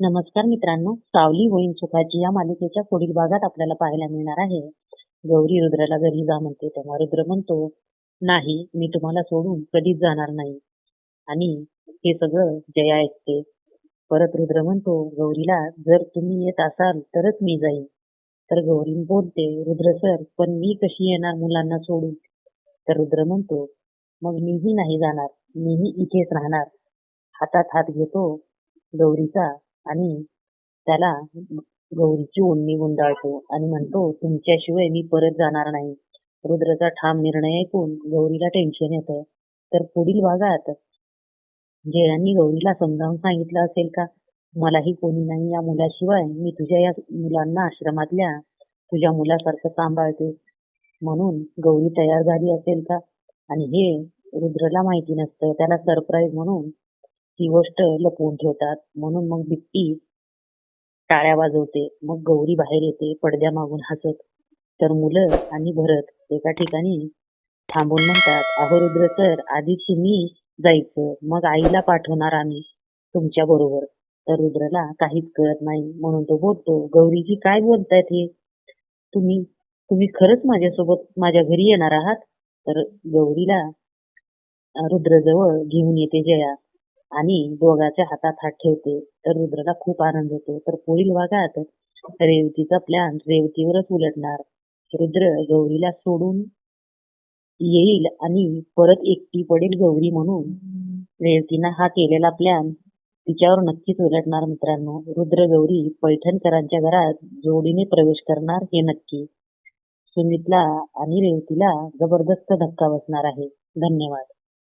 नमस्कार मित्रांनो सावली होईन सुखाची या मालिकेच्या पुढील भागात आपल्याला पाहायला मिळणार आहे. गौरी रुद्राला घरी जा म्हणते तेव्हा रुद्र म्हणतो नाही मी तुम्हाला सोडून कधीच जाणार नाही. आणि हे सगळं जया ऐकते. परत रुद्र म्हणतो गौरीला जर तुम्ही येत असाल तरच मी जाईन. तर गौरी बोलते रुद्र सर पण मी कशी येणार मुलांना सोडून? तर रुद्र म्हणतो मग मीही नाही जाणार मीही इथेच राहणार. हातात हात घेतो गौरीचा आणि त्याला गौरीची ओढणी गुंडाळतो आणि म्हणतो तुमच्याशिवाय मी परत जाणार नाही. रुद्रचा ठाम निर्णय ऐकून गौरीला टेन्शन येतं. तर पुढील भागात जयांनी गौरीला समजावून सांगितलं असेल का? मलाही कोणी नाही या मुलाशिवाय. मी तुझ्या या मुलांना आश्रमातल्या तुझ्या मुलासारखं सांभाळते. म्हणून गौरी तयार झाली असेल का? आणि हे रुद्रला माहिती नसतं. त्याला सरप्राईज म्हणून ती गोष्ट लपवून ठेवतात. म्हणून मग बिट्टी टाळ्या वाजवते. मग गौरी बाहेर येते पडद्या मागून हसत. तर मुलं आणि भरत एका ठिकाणी थांबून म्हणतात अहो रुद्र सर आधी तुम्ही जायचं मग आईला पाठवणार आम्ही तुमच्या बरोबर. तर रुद्रला काहीच कळत नाही. म्हणून तो बोलतो गौरीजी काय बोलतायत हे? तुम्ही तुम्ही खरंच माझ्यासोबत माझ्या घरी येणार आहात? तर गौरीला रुद्रजवळ घेऊन येते जया. आणि दोघाच्या हातात हात ठेवते तर रुद्रला खूप आनंद होतो. तर पुढील भागात रेवतीचा प्लॅन रेवतीवरच उलटणार. रुद्र गौरीला सोडून येईल आणि परत एकटी पडेल गौरी म्हणून. रेवतीनं हा केलेला प्लॅन तिच्यावर नक्कीच उलटणार मित्रांनो. रुद्र गौरी पैठणकरांच्या घरात जोडीने प्रवेश करणार हे नक्की. सुमितला आणि रेवतीला जबरदस्त धक्का बसणार आहे. धन्यवाद.